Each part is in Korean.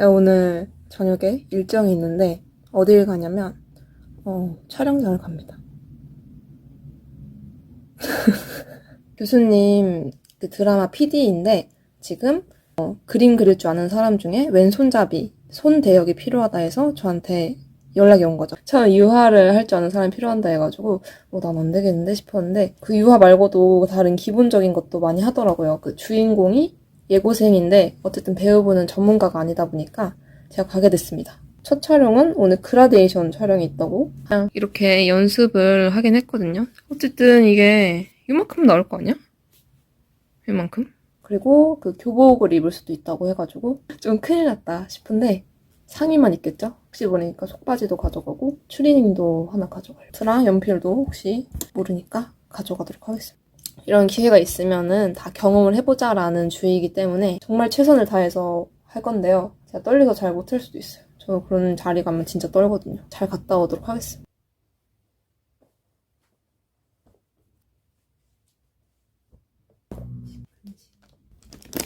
제가 오늘 저녁에 일정이 있는데 어딜 가냐면 어, 촬영장을 갑니다. 교수님 그 드라마 PD인데 지금 어, 그림 그릴 줄 아는 사람 중에 왼손잡이 손 대역이 필요하다 해서 저한테 연락이 온 거죠. 처음 유화를 할 줄 아는 사람이 필요한다 해가지고 어, 난안 되겠는데 싶었는데 그 유화 말고도 다른 기본적인 것도 많이 하더라고요. 그 주인공이 예고생인데 어쨌든 배우분은 전문가가 아니다 보니까 제가 가게 됐습니다. 첫 촬영은 오늘 그라데이션 촬영이 있다고 그냥 이렇게 연습을 하긴 했거든요. 어쨌든 이게 이만큼 나올 거 아니야? 이만큼? 그리고 그 교복을 입을 수도 있다고 해가지고 좀 큰일 났다 싶은데 상의만 있겠죠? 혹시 모르니까 속바지도 가져가고 추리닝도 하나 가져가요. 드랑 연필도 혹시 모르니까 가져가도록 하겠습니다. 이런 기회가 있으면은 다 경험을 해보자라는 주의이기 때문에 정말 최선을 다해서 할 건데요. 제가 떨려서 잘 못할 수도 있어요. 저 그런 자리 가면 진짜 떨거든요. 잘 갔다 오도록 하겠습니다.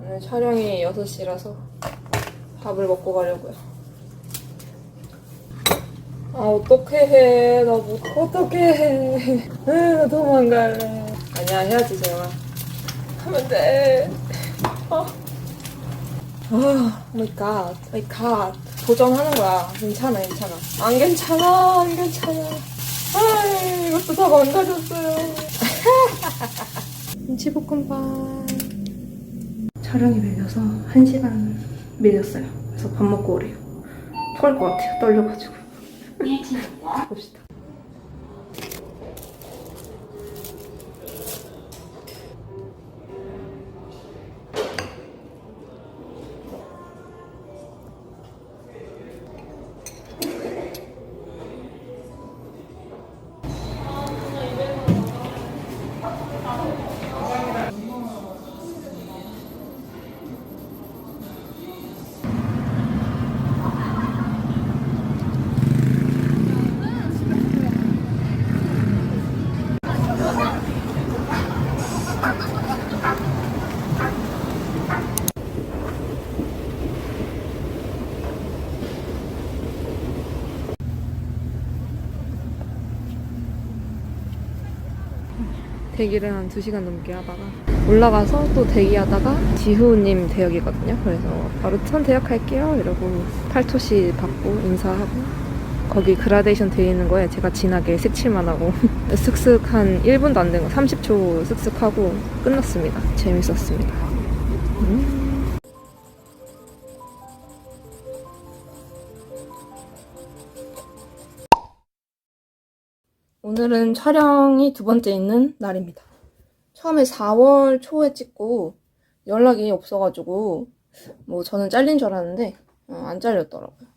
오늘 촬영이 6시라서 밥을 먹고 가려고요. 아, 어떡해 해. 나 못, 어떡해 해. 나 도망갈래. 아니야, 해야지, 제가. 하면 돼. 아, 아, 마이 갓, 마이 갓. 도전하는 거야. 괜찮아, 괜찮아. 안 괜찮아, 안 괜찮아. 아, 이것도 다 망가졌어요. 김치볶음밥. 촬영이 밀려서 1시간 밀렸어요. 그래서 밥 먹고 오래요. 토할 것 같아요. 떨려가지고. 봅시다. 대기를 한 2시간 넘게 하다가 올라가서 또 대기하다가 지후님 대역이거든요. 그래서 바로 선 대역할게요. 이러고 8초씩 받고 인사하고 거기 그라데이션 되어 있는 거에 제가 진하게 색칠만 하고 쓱쓱 한 1분도 안 된 거 30초 쓱쓱 하고 끝났습니다. 재밌었습니다. 음. 오늘은 촬영이 두 번째 있는 날입니다. 처음에 4월 초에 찍고 연락이 없어가지고 뭐 저는 잘린 줄 알았는데 어, 안 잘렸더라고요.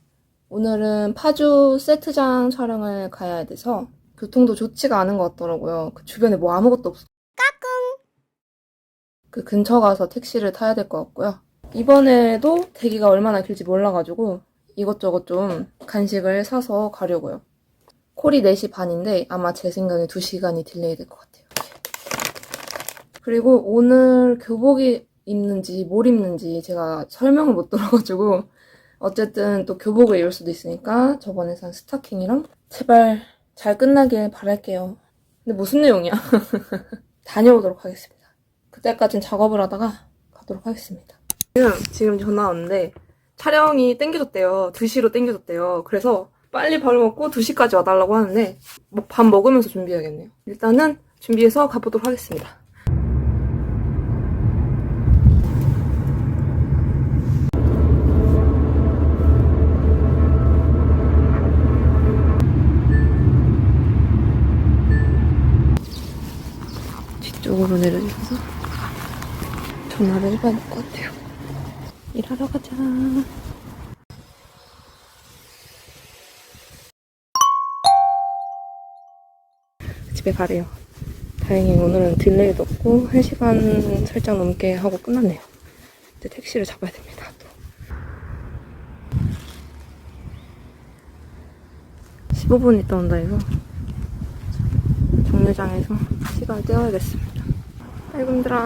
오늘은 파주 세트장 촬영을 가야 돼서 교통도 좋지가 않은 것 같더라고요. 그 주변에 뭐 아무것도 없어. 까꿍! 그 근처 가서 택시를 타야 될 것 같고요. 이번에도 대기가 얼마나 길지 몰라가지고 이것저것 좀 간식을 사서 가려고요. 콜이 4시 반인데 아마 제 생각에 2시간이 딜레이 될 것 같아요. 그리고 오늘 교복이 입는지 뭘 입는지 제가 설명을 못 들어가지고 어쨌든 또 교복을 입을 수도 있으니까 저번에 산 스타킹이랑 제발 잘 끝나길 바랄게요. 근데 무슨 내용이야? 다녀오도록 하겠습니다. 그때까진 작업을 하다가 가도록 하겠습니다. 지금, 지금 전화 왔는데 촬영이 땡겨졌대요. 2시로 땡겨졌대요. 그래서 빨리 밥을 먹고 2시까지 와달라고 하는데 뭐 밥 먹으면서 준비해야겠네요. 일단은 준비해서 가보도록 하겠습니다. 뒤쪽으로 내려주셔서 전화를 해봐야 될 것 같아요. 일하러 가자. 집에 가래요. 다행히 오늘은 딜레이도 없고 1시간 살짝 넘게 하고 끝났네요. 이제 택시를 잡아야 됩니다. 또. 15분 있다 온다 해서 정류장에서 시간을 때워야겠습니다. 아이고 힘들어.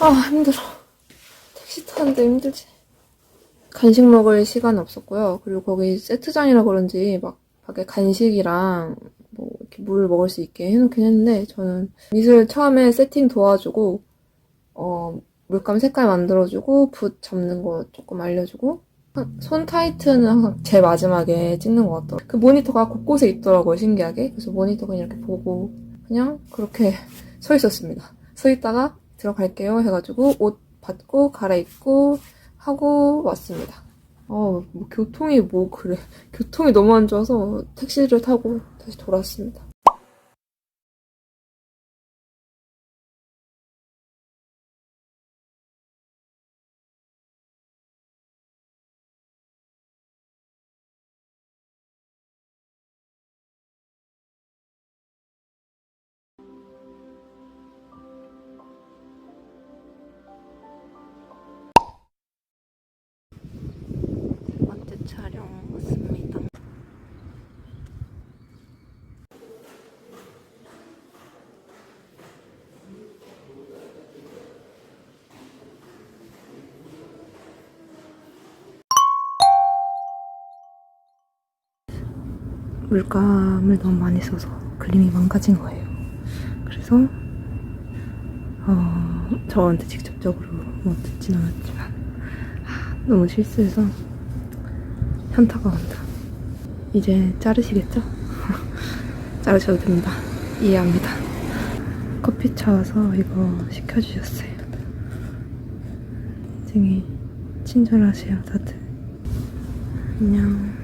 아, 힘들어. 택시 타는데 힘들지. 간식 먹을 시간 없었고요. 그리고 거기 세트장이라 그런지 막 밖에 간식이랑 뭐 이렇게 물 먹을 수 있게 해놓긴 했는데 저는 미술 처음에 세팅 도와주고 어 물감 색깔 만들어주고 붓 접는 거 조금 알려주고 손 타이트는 항상 제일 마지막에 찍는 것 같더라고요. 그 모니터가 곳곳에 있더라고요, 신기하게. 그래서 모니터 그냥 이렇게 보고 그냥 그렇게 서 있었습니다. 서 있다가 들어갈게요 해가지고 옷 받고 갈아입고 하고 왔습니다. 어, 뭐 교통이 뭐 그래. 교통이 너무 안 좋아서 택시를 타고 다시 돌아왔습니다. 물감을 너무 많이 써서 그림이 망가진 거예요. 그래서 어, 저한테 직접적으로 뭐 듣진 않았지만 아, 너무 실수해서 현타가 온다. 이제 자르시겠죠? 자르셔도 됩니다. 이해합니다. 커피 차 와서 이거 시켜주셨어요. 굉장히 친절하세요, 다들. 안녕.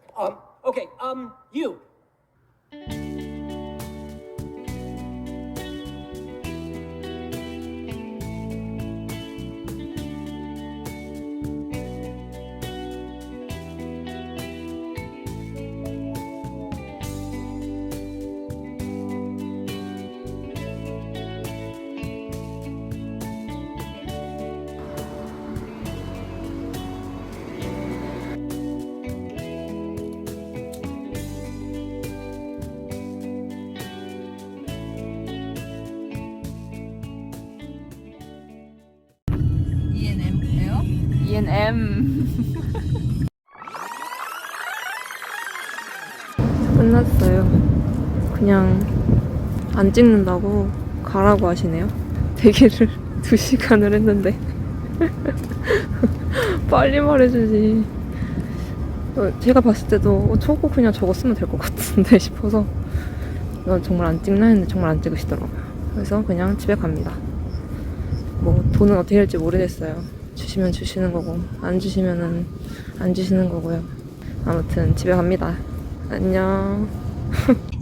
Um. Okay. Um. You. ENM. 끝났어요. 그냥 안 찍는다고 가라고 하시네요. 대기를 2시간을 했는데. 빨리 말해주지. 어, 제가 봤을 때도 어, 저거 그냥 저거 쓰면 될 것 같은데 싶어서 넌 정말 안 찍나 했는데 정말 안 찍으시더라고요. 그래서 그냥 집에 갑니다. 뭐 돈은 어떻게 할지 모르겠어요. 주시면 주시는 거고 안 주시면은 안 주시는 거고요. 아무튼 집에 갑니다. 안녕.